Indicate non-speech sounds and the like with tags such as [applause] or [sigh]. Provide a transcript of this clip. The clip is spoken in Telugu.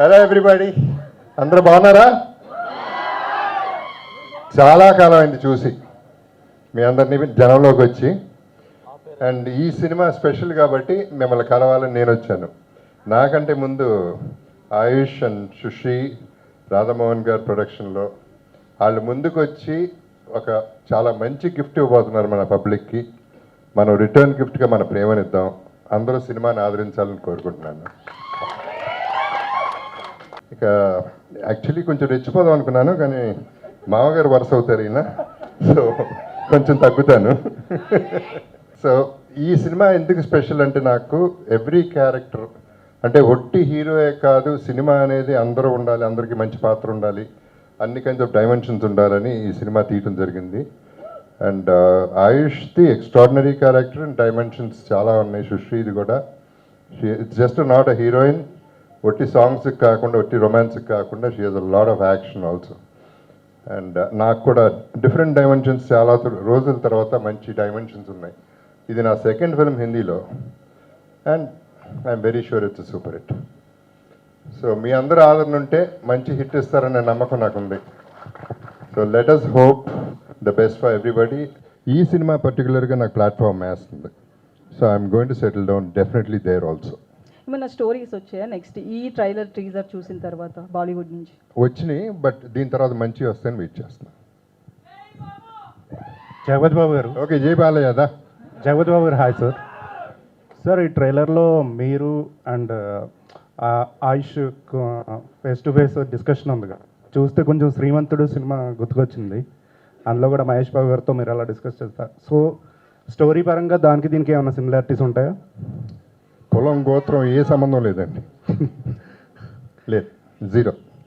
హలో ఎవ్రీబడి అందరూ బాగున్నారా? చాలా కాలం అయింది చూసి. మీ అందరినీ జనంలోకి వచ్చి. అండ్ ఈ సినిమా స్పెషల్ కాబట్టి మిమ్మల్ని కలవాలని నేను వచ్చాను. నాకంటే ముందు ఆయుష్ అండ్ సుశ్రీ రాధామోహన్ గారు ప్రొడక్షన్లో వాళ్ళు ముందుకు వచ్చి ఒక చాలా మంచి గిఫ్ట్ ఇవ్వబోతున్నారు మన పబ్లిక్కి మనం రిటర్న్ గిఫ్ట్గా మన ప్రేమనిద్దాం. అందరూ సినిమాని ఆదరించాలని కోరుకుంటున్నాను. ఇక యాక్చువల్లీ కొంచెం రెచ్చిపోదాం అనుకున్నాను కానీ మామగారు వరుస అవుతారు ఈయన. సో కొంచెం తగ్గుతాను. సో ఈ సినిమా ఎందుకు స్పెషల్ అంటే నాకు ఎవ్రీ క్యారెక్టర్ అంటే ఒట్టి హీరోయే కాదు సినిమా అనేది అందరూ ఉండాలి అందరికీ మంచి పాత్ర ఉండాలి అన్ని కైండ్స్ ఆఫ్ డైమెన్షన్స్ ఉండాలని ఈ సినిమా తీయటం జరిగింది. అండ్ ఆయుష్ది ఎక్స్ట్రాడినరీ క్యారెక్టర్ అండ్ డైమెన్షన్స్ చాలా ఉన్నాయి సుశ్రీది కూడా. It's just not a heroine ఒట్టి సాంగ్స్కి కాకుండా ఒట్టి రొమాన్స్కి కాకుండా she has a lot of action also and నాకు కూడా డిఫరెంట్ డైమెన్షన్స్ చాలా రోజుల తర్వాత మంచి డైమెన్షన్స్ ఉన్నాయి. ఇది నా సెకండ్ ఫిల్మ్ హిందీలో. And I'm very sure it's super hit so మీ అందరూ ఆదరణ ఉంటే మంచి హిట్ ఇస్తారనే నమ్మకం నాకు ఉంది so let us hope the best for everybody ఈ సినిమా పర్టికులర్గా నాకు ప్లాట్ఫామ్ వేస్తుంది. So I'm going to settle down definitely there also ఏమైనా స్టోరీస్ వచ్చాయా నెక్స్ట్ ఈ ట్రైలర్ టీజర్ చూసిన తర్వాత బాలీవుడ్ నుంచి? వచ్చినాయి బట్ దీని తర్వాత మంచి వస్తాయని వెయిట్ చేస్తున్నాను జగపతి బాబు గారు. ఓకే జై బాలయ్యదా జగపతి బాబు గారు హాయ్ సార్. సార్ ఈ ట్రైలర్లో మీరు and Ayush face to face discussion ఉంది కదా. చూస్తే కొంచెం శ్రీమంతుడు సినిమా గుర్తుకొచ్చింది. అందులో కూడా మహేష్ బాబు గారితో మీరు అలా డిస్కస్ చేస్తారు సో స్టోరీ పరంగా దానికి దీనికి ఏమైనా సిమిలారిటీస్ ఉంటాయా? కులం గోత్రం ఏ సంబంధం లేదండి. [laughs] లేదు జీరో.